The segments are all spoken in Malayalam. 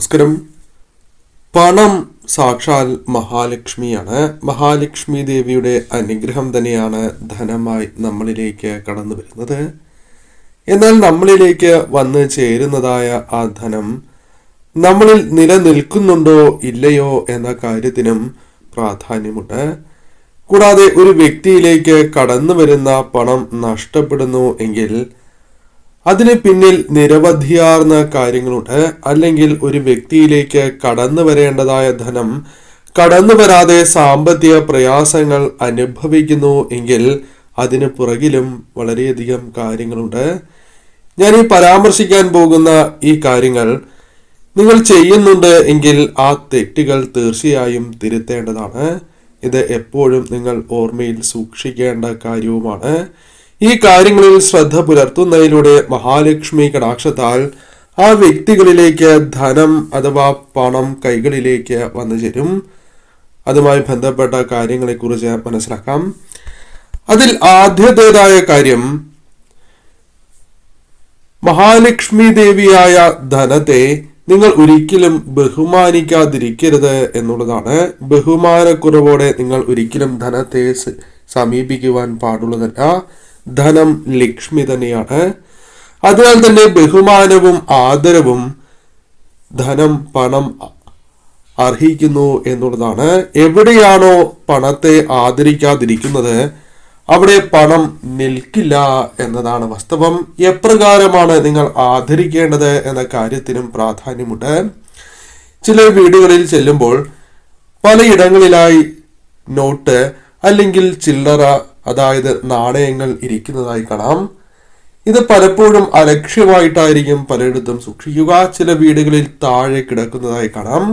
നമസ്കാരം. പണം സാക്ഷാൽ മഹാലക്ഷ്മിയാണ്. മഹാലക്ഷ്മി ദേവിയുടെ അനുഗ്രഹം തന്നെയാണ് ധനമായി നമ്മളിലേക്ക് കടന്നു വരുന്നത്. എന്നാൽ നമ്മളിലേക്ക് വന്ന് ചേരുന്നതായ ആ ധനം നമ്മളിൽ നിലനിൽക്കുന്നുണ്ടോ ഇല്ലയോ എന്ന കാര്യത്തിനും പ്രാധാന്യമുണ്ട്. കൂടാതെ ഒരു വ്യക്തിയിലേക്ക് കടന്നു വരുന്ന പണം നഷ്ടപ്പെടുന്നു എങ്കിൽ അതിന് പിന്നിൽ നിരവധിയാർന്ന കാര്യങ്ങളുണ്ട്. അല്ലെങ്കിൽ ഒരു വ്യക്തിയിലേക്ക് കടന്നു വരേണ്ടതായ ധനം കടന്നു വരാതെ സാമ്പത്തിക പ്രയാസങ്ങൾ അനുഭവിക്കുന്നു എങ്കിൽ അതിന് പുറകിലും വളരെയധികം കാര്യങ്ങളുണ്ട്. ഞാൻ ഈ പരാമർശിക്കാൻ പോകുന്ന ഈ കാര്യങ്ങൾ നിങ്ങൾ ചെയ്യുന്നുണ്ട് എങ്കിൽ ആ തെറ്റുകൾ തീർച്ചയായും തിരുത്തേണ്ടതാണ്. ഇത് എപ്പോഴും നിങ്ങൾ ഓർമ്മയിൽ സൂക്ഷിക്കേണ്ട കാര്യവുമാണ്. ഈ കാര്യങ്ങളിൽ ശ്രദ്ധ പുലർത്തുന്നതിലൂടെ മഹാലക്ഷ്മി കടാക്ഷത്താൽ ആ വ്യക്തികളിലേക്ക് ധനം അഥവാ പണം കൈകളിലേക്ക് വന്നു ചേരും. അതുമായി ബന്ധപ്പെട്ട കാര്യങ്ങളെക്കുറിച്ച് മനസ്സിലാക്കാം. അതിൽ ആദ്യത്തേതായ കാര്യം മഹാലക്ഷ്മി ദേവിയായ ധനത്തെ നിങ്ങൾ ഒരിക്കലും ബഹുമാനിക്കാതിരിക്കരുത് എന്നുള്ളതാണ്. ബഹുമാനക്കുറവോടെ നിങ്ങൾ ഒരിക്കലും ധനത്തെ സമീപിക്കുവാൻ പാടുള്ളതല്ല. ധനം ലക്ഷ്മി തന്നെയാണ്. അതിനാൽ തന്നെ ബഹുമാനവും ആദരവും ധനം പണം അർഹിക്കുന്നു എന്നുള്ളതാണ്. എവിടെയാണോ പണത്തെ ആദരിക്കാതിരിക്കുന്നത് അവിടെ പണം നിൽക്കില്ല എന്നതാണ് വാസ്തവം. എപ്രകാരമാണ് നിങ്ങൾ ആദരിക്കേണ്ടത് എന്ന കാര്യത്തിനും പ്രാധാന്യമുണ്ട്. ചില വീടുകളിൽ ചെല്ലുമ്പോൾ പലയിടങ്ങളിലായി നോട്ട് അല്ലെങ്കിൽ ചില്ലറ അതായത് നാണയങ്ങൾ ഇരിക്കുന്നതായി കാണാം. ഇത് പലപ്പോഴും അലക്ഷ്യമായിട്ടായിരിക്കും പലയിടത്തും സൂക്ഷിക്കുക. ചില വീടുകളിൽ താഴെ കിടക്കുന്നതായി കാണാം.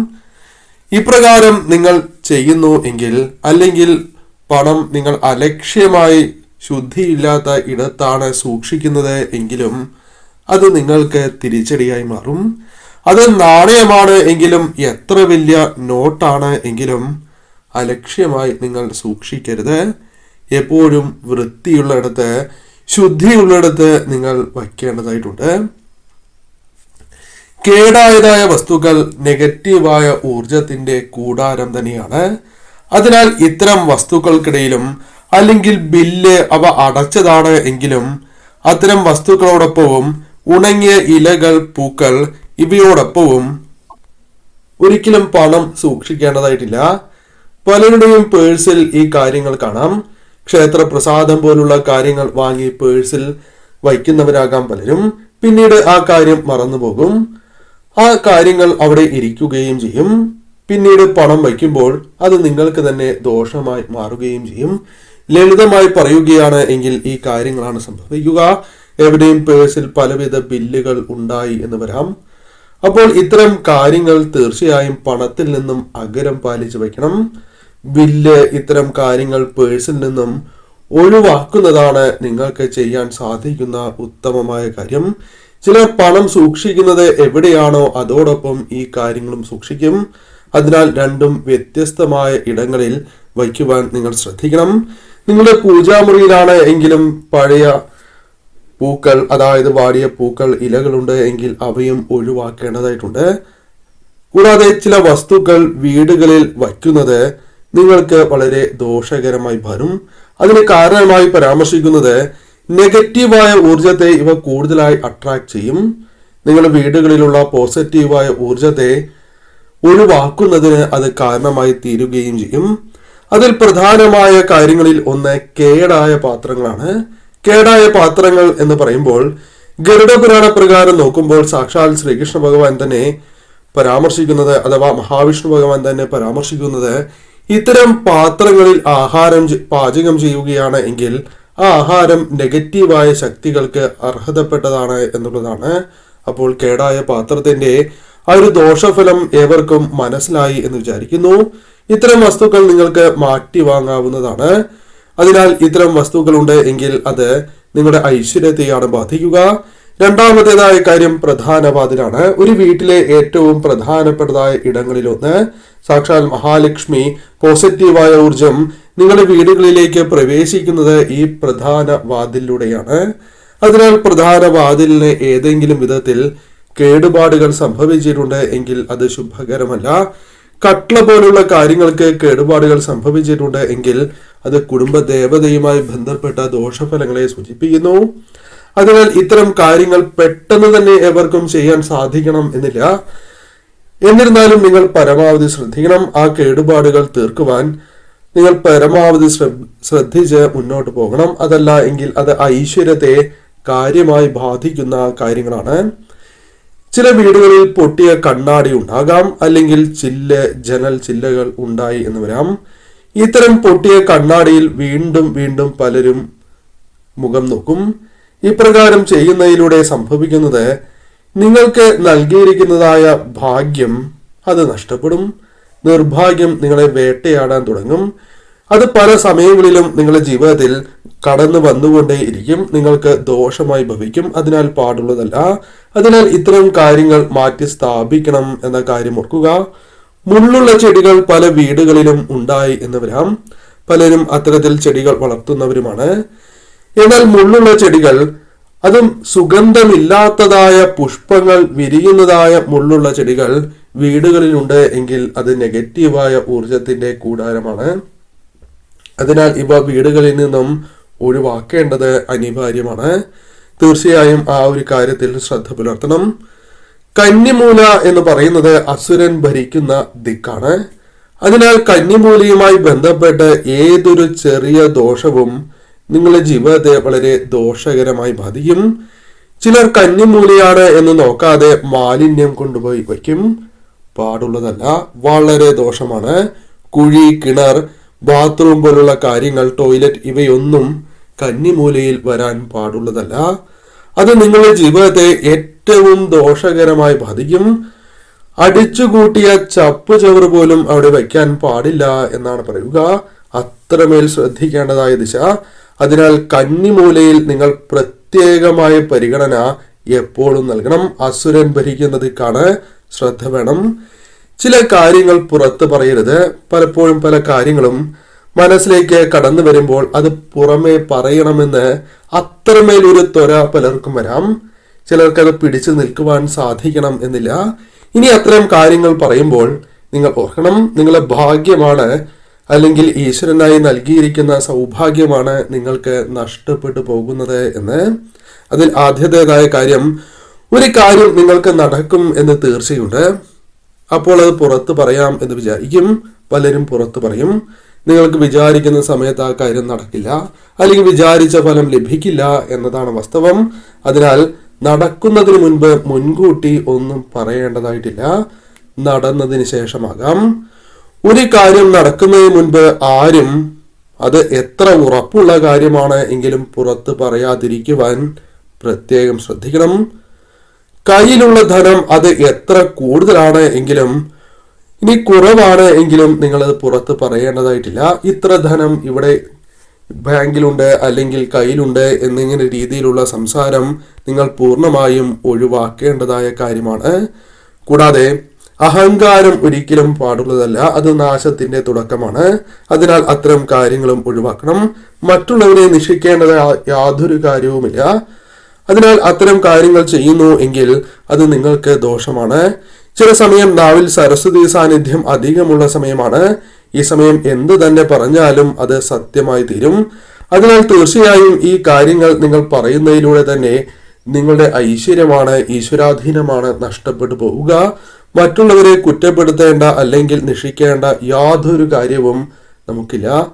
ഇപ്രകാരം നിങ്ങൾ ചെയ്യുന്നു എങ്കിൽ അല്ലെങ്കിൽ പണം നിങ്ങൾ അലക്ഷ്യമായി ശുദ്ധിയില്ലാത്ത ഇടത്താണ് സൂക്ഷിക്കുന്നത് എങ്കിലും അത് നിങ്ങൾക്ക് തിരിച്ചടിയായി മാറും. അത് നാണയമാണ് എങ്കിലും എത്ര വലിയ നോട്ടാണ് എങ്കിലും അലക്ഷ്യമായി നിങ്ങൾ സൂക്ഷിക്കരുത്. എപ്പോഴും വൃത്തിയുള്ളിടത്ത് ശുദ്ധിയുള്ളിടത്ത് നിങ്ങൾ വയ്ക്കേണ്ടതായിട്ടുണ്ട്. കേടായതായ വസ്തുക്കൾ നെഗറ്റീവായ ഊർജത്തിന്റെ കൂടാരം തന്നെയാണ്. അതിനാൽ ഇത്തരം വസ്തുക്കൾക്കിടയിലും അല്ലെങ്കിൽ ബില്ല് അവ അടച്ചതാണ് എങ്കിലും അത്തരം വസ്തുക്കളോടൊപ്പവും ഉണങ്ങിയ ഇലകൾ പൂക്കൾ ഇവയോടൊപ്പവും ഒരിക്കലും പണം സൂക്ഷിക്കേണ്ടതായിട്ടില്ല. പലരുടെയും പേഴ്സിൽ ഈ കാര്യങ്ങൾ കാണാം. ക്ഷേത്ര പ്രസാദം പോലുള്ള കാര്യങ്ങൾ വാങ്ങി പേഴ്സിൽ വയ്ക്കുന്നവരാകാം പലരും. പിന്നീട് ആ കാര്യം മറന്നുപോകും. ആ കാര്യങ്ങൾ അവിടെ ഇരിക്കുകയും ചെയ്യും. പിന്നീട് പണം വയ്ക്കുമ്പോൾ അത് നിങ്ങൾക്ക് തന്നെ ദോഷമായി മാറുകയും ചെയ്യും. ലളിതമായി പറയുകയാണ് എങ്കിൽ ഈ കാര്യങ്ങളാണ് സംഭവിക്കുക. എവിടെയും പേഴ്സിൽ പലവിധ ബില്ലുകൾ ഉണ്ടായി എന്ന് വരാം. അപ്പോൾ ഇത്തരം കാര്യങ്ങൾ തീർച്ചയായും പണത്തിൽ നിന്നും അകരം പാലിച്ചു വയ്ക്കണം. ബില്ല് ഇത്തരം കാര്യങ്ങൾ പേഴ്സിൽ നിന്നും ഒഴിവാക്കുന്നതാണ് നിങ്ങൾക്ക് ചെയ്യാൻ സാധിക്കുന്ന ഉത്തമമായ കാര്യം. ചിലർ പണം സൂക്ഷിക്കുന്നത് എവിടെയാണോ അതോടൊപ്പം ഈ കാര്യങ്ങളും സൂക്ഷിക്കും. അതിനാൽ രണ്ടും വ്യത്യസ്തമായ ഇടങ്ങളിൽ വയ്ക്കുവാൻ നിങ്ങൾ ശ്രദ്ധിക്കണം. നിങ്ങളുടെ പൂജാമുറിയിലാണ് എങ്കിലും പഴയ പൂക്കൾ അതായത് വാടിയ പൂക്കൾ ഇലകളുണ്ട് എങ്കിൽ അവയും ഒഴിവാക്കേണ്ടതായിട്ടുണ്ട്. കൂടാതെ ചില വസ്തുക്കൾ വീടുകളിൽ വയ്ക്കുന്നത് നിങ്ങൾക്ക് വളരെ ദോഷകരമായി വരും. അതിന് കാരണമായി പരാമർശിക്കുന്നത് നെഗറ്റീവായ ഊർജത്തെ ഇവ കൂടുതലായി അട്രാക്ട് ചെയ്യും. നിങ്ങളുടെ വീടുകളിലുള്ള പോസിറ്റീവായ ഊർജത്തെ ഒഴിവാക്കുന്നതിന് അത് കാരണമായി തീരുകയും ചെയ്യും. അതിൽ പ്രധാനമായ കാര്യങ്ങളിൽ ഒന്ന് കേടായ പാത്രങ്ങളാണ്. കേടായ പാത്രങ്ങൾ എന്ന് പറയുമ്പോൾ ഗരുഡപുരാണ പ്രകാരം നോക്കുമ്പോൾ സാക്ഷാൽ ശ്രീകൃഷ്ണ ഭഗവാൻ തന്നെ പരാമർശിക്കുന്നത് അഥവാ മഹാവിഷ്ണു ഭഗവാൻ തന്നെ പരാമർശിക്കുന്നത് ഇത്തരം പാത്രങ്ങളിൽ ആഹാരം പാചകം ചെയ്യുകയാണ് എങ്കിൽ ആ ആഹാരം നെഗറ്റീവായ ശക്തികൾക്ക് അർഹതപ്പെട്ടതാണ് എന്നുള്ളതാണ്. അപ്പോൾ കേടായ പാത്രത്തിന്റെ ആ ഒരു ദോഷഫലം ഏവർക്കും മനസ്സിലായി എന്ന് വിചാരിക്കുന്നു. ഇത്തരം വസ്തുക്കൾ നിങ്ങൾക്ക് മാറ്റി വാങ്ങാവുന്നതാണ്. അതിനാൽ ഇത്തരം വസ്തുക്കളുണ്ട് എങ്കിൽ അത് നിങ്ങളുടെ ഐശ്വര്യത്തെയാണ് ബാധിക്കുക. രണ്ടാമത്തേതായ കാര്യം പ്രധാന വാതിലാണ് ഒരു വീട്ടിലെ ഏറ്റവും പ്രധാനപ്പെട്ടതായ ഇടങ്ങളിലൊന്ന് സാക്ഷാൽ മഹാലക്ഷ്മി പോസിറ്റീവായ ഊർജം നിങ്ങളുടെ വീടുകളിലേക്ക് പ്രവേശിക്കുന്നത് ഈ പ്രധാന വാതിലിലൂടെയാണ്. അതിനാൽ പ്രധാന വാതിലിന് ഏതെങ്കിലും വിധത്തിൽ കേടുപാടുകൾ സംഭവിച്ചിട്ടുണ്ട് എങ്കിൽ അത് ശുഭകരമല്ല. കട്ട്ള പോലുള്ള കാര്യങ്ങൾക്ക് കേടുപാടുകൾ സംഭവിച്ചിട്ടുണ്ട് എങ്കിൽ അത് കുടുംബ ദേവതയുമായി ബന്ധപ്പെട്ട ദോഷഫലങ്ങളെ സൂചിപ്പിക്കുന്നു. അതിനാൽ ഇത്തരം കാര്യങ്ങൾ പെട്ടെന്ന് തന്നെ എവർക്കും ചെയ്യാൻ സാധിക്കണം എന്നില്ല. എന്നിരുന്നാലും നിങ്ങൾ പരമാവധി ശ്രദ്ധിക്കണം. ആ കേടുപാടുകൾ തീർക്കുവാൻ നിങ്ങൾ പരമാവധി ശ്രദ്ധിച്ച് മുന്നോട്ട് പോകണം. അതല്ല എങ്കിൽ അത് ഐശ്വര്യത്തെ കാര്യമായി ബാധിക്കുന്ന കാര്യങ്ങളാണ്. ചില വീടുകളിൽ പൊട്ടിയ കണ്ണാടി ഉണ്ടാകാം. അല്ലെങ്കിൽ ചില്ല ജനൽ ചില്ലകൾ ഉണ്ടായി എന്ന് വരാം. ഇത്തരം പൊട്ടിയ കണ്ണാടിയിൽ വീണ്ടും വീണ്ടും പലരും മുഖം നോക്കും. ഇപ്രകാരം ചെയ്യുന്നതിലൂടെ സംഭവിക്കുന്നത് നിങ്ങൾക്ക് നൽകിയിരിക്കുന്നതായ ഭാഗ്യം അത് നഷ്ടപ്പെടും. നിർഭാഗ്യം നിങ്ങളെ വേട്ടയാടാൻ തുടങ്ങും. അത് പല സമയങ്ങളിലും നിങ്ങളുടെ ജീവിതത്തിൽ കടന്നു വന്നുകൊണ്ടേയിരിക്കും. നിങ്ങൾക്ക് ദോഷമായി ഭവിക്കും. അതിനാൽ പാടുള്ളതല്ല. അതിനാൽ ഇത്തരം കാര്യങ്ങൾ മാറ്റി സ്ഥാപിക്കണം എന്ന കാര്യം ഓർക്കുക. മുള്ളുള്ള ചെടികൾ പല വീടുകളിലും ഉണ്ടായി എന്ന് വരാം. പലരും അത്തരത്തിൽ ചെടികൾ വളർത്തുന്നവരുമാണ്. എന്നാൽ മുള്ളുള്ള ചെടികൾ അതും സുഗന്ധമില്ലാത്തതായ പുഷ്പങ്ങൾ വിരിയുന്നതായ മുള്ളുള്ള ചെടികൾ വീടുകളിലുണ്ട് എങ്കിൽ അത് നെഗറ്റീവായ ഊർജത്തിന്റെ കൂടാരമാണ്. അതിനാൽ ഇവ വീടുകളിൽ നിന്നും ഒഴിവാക്കേണ്ടത് അനിവാര്യമാണ്. തീർച്ചയായും ആ ഒരു കാര്യത്തിൽ ശ്രദ്ധ പുലർത്തണം. കന്നിമൂല എന്ന് പറയുന്നത് അസുരൻ ഭരിക്കുന്ന ദിക്കാണ്. അതിനാൽ കന്നിമൂലയുമായി ബന്ധപ്പെട്ട് ഏതൊരു ചെറിയ ദോഷവും നിങ്ങളുടെ ജീവിതത്തെ വളരെ ദോഷകരമായി ബാധിക്കും. ചിലർ കന്നിമൂലയാണ് എന്ന് നോക്കാതെ മാലിന്യം കൊണ്ടുപോയി വയ്ക്കും. പാടുള്ളതല്ല വളരെ ദോഷമാണ്. കുഴി കിണർ ബാത്റൂം പോലുള്ള കാര്യങ്ങൾ ടോയ്ലറ്റ് ഇവയൊന്നും കന്നിമൂലയിൽ വരാൻ പാടുള്ളതല്ല. അത് നിങ്ങളുടെ ജീവിതത്തെ ഏറ്റവും ദോഷകരമായി ബാധിക്കും. അടിച്ചുകൂട്ടിയ ചപ്പ് ചവറ് പോലും അവിടെ വയ്ക്കാൻ പാടില്ല എന്നാണ് പറയുക. അത്രമേൽ ശ്രദ്ധിക്കേണ്ടതായ ദിശ. അതിനാൽ കന്നിമൂലയിൽ നിങ്ങൾ പ്രത്യേകമായ പരിഗണന എപ്പോഴും നൽകണം. അസുരൻ ഭരിക്കുന്നതിക്കാണ് ശ്രദ്ധ വേണം. ചില കാര്യങ്ങൾ പുറത്ത് പറയരുത്. പലപ്പോഴും പല കാര്യങ്ങളും മനസ്സിലേക്ക് കടന്നു വരുമ്പോൾ അത് പുറമേ പറയണമെന്ന് അത്രമേൽ ഒരു ത്വര പലർക്കും വരാം. ചിലർക്ക് അത് പിടിച്ചു നിൽക്കുവാൻ സാധിക്കണം എന്നില്ല. ഇനി അത്തരം കാര്യങ്ങൾ പറയുമ്പോൾ നിങ്ങൾ ഓർക്കണം. നിങ്ങളെ ഭാഗ്യമാണ് അല്ലെങ്കിൽ ഈശ്വരനായി നൽകിയിരിക്കുന്ന സൗഭാഗ്യമാണ് നിങ്ങൾക്ക് നഷ്ടപ്പെട്ടു പോകുന്നത് എന്ന്. അതിൽ ആദ്യത്തേതായ കാര്യം ഒരു കാര്യം നിങ്ങൾക്ക് നടക്കും എന്ന് തീർച്ചയുണ്ട്. അപ്പോൾ അത് പുറത്ത് പറയാം എന്ന് വിചാരിക്കും. പലരും പുറത്ത് പറയും നിങ്ങൾക്ക് വിചാരിക്കുന്ന സമയത്ത് ആ കാര്യം നടക്കില്ല. അല്ലെങ്കിൽ വിചാരിച്ച ഫലം ലഭിക്കില്ല എന്നതാണ് വാസ്തവം. അതിനാൽ നടക്കുന്നതിന് മുൻപ് മുൻകൂട്ടി ഒന്നും പറയേണ്ടതായിട്ടില്ല. നടന്നതിന് ശേഷമാകാം. ഒരു കാര്യം നടക്കുന്നതിന് മുൻപ് ആരും അത് എത്ര ഉറപ്പുള്ള കാര്യമാണ് എങ്കിലും പുറത്ത് പറയാതിരിക്കുവാൻ പ്രത്യേകം ശ്രദ്ധിക്കണം. കയ്യിലുള്ള ധനം അത് എത്ര കൂടുതലാണ് എങ്കിലും ഇനി കുറവാണ് എങ്കിലും അത് പുറത്ത് പറയേണ്ടതായിട്ടില്ല. ഇത്ര ധനം ഇവിടെ ബാങ്കിലുണ്ട് അല്ലെങ്കിൽ കയ്യിലുണ്ട് എന്നിങ്ങനെ രീതിയിലുള്ള സംസാരം നിങ്ങൾ പൂർണമായും ഒഴിവാക്കേണ്ടതായ കാര്യമാണ്. കൂടാതെ അഹങ്കാരം ഒരിക്കലും പാടുള്ളതല്ല അത് നാശത്തിന്റെ തുടക്കമാണ്. അതിനാൽ അത്തരം കാര്യങ്ങളും ഒഴിവാക്കണം. മറ്റുള്ളവരെ നിഷിക്കേണ്ടത് യാതൊരു കാര്യവുമില്ല. അതിനാൽ അത്തരം കാര്യങ്ങൾ ചെയ്യുന്നു എങ്കിൽ അത് നിങ്ങൾക്ക് ദോഷമാണ്. ചില സമയം നാവിൽ സരസ്വതി സാന്നിധ്യം അധികമുള്ള സമയമാണ്. ഈ സമയം എന്ത് തന്നെ പറഞ്ഞാലും അത് സത്യമായി തീരും. അതിനാൽ തീർച്ചയായും ഈ കാര്യങ്ങൾ നിങ്ങൾ പറയുന്നതിലൂടെ തന്നെ നിങ്ങളുടെ ഐശ്വര്യമാണ് ഈശ്വരാധീനമാണ് നഷ്ടപ്പെട്ടു പോവുക. മറ്റുള്ളവരെ കുറ്റപ്പെടുത്തേണ്ട അല്ലെങ്കിൽ നിഷിക്കേണ്ട യാതൊരു കാര്യവും നമുക്കില്ല.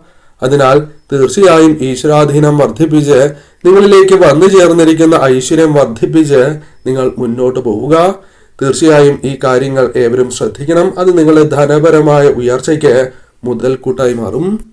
അതിനാൽ തീർച്ചയായും ഈശ്വരാധീനം വർദ്ധിപ്പിച്ച് നിങ്ങളിലേക്ക് വന്നു ചേർന്നിരിക്കുന്ന ഐശ്വര്യം വർദ്ധിപ്പിച്ച് നിങ്ങൾ മുന്നോട്ട് പോവുക. തീർച്ചയായും ഈ കാര്യങ്ങൾ ഏവരും ശ്രദ്ധിക്കണം. അത് നിങ്ങളുടെ ധനപരമായ ഉയർച്ചയ്ക്ക് മുതൽക്കൂട്ടായി മാറും.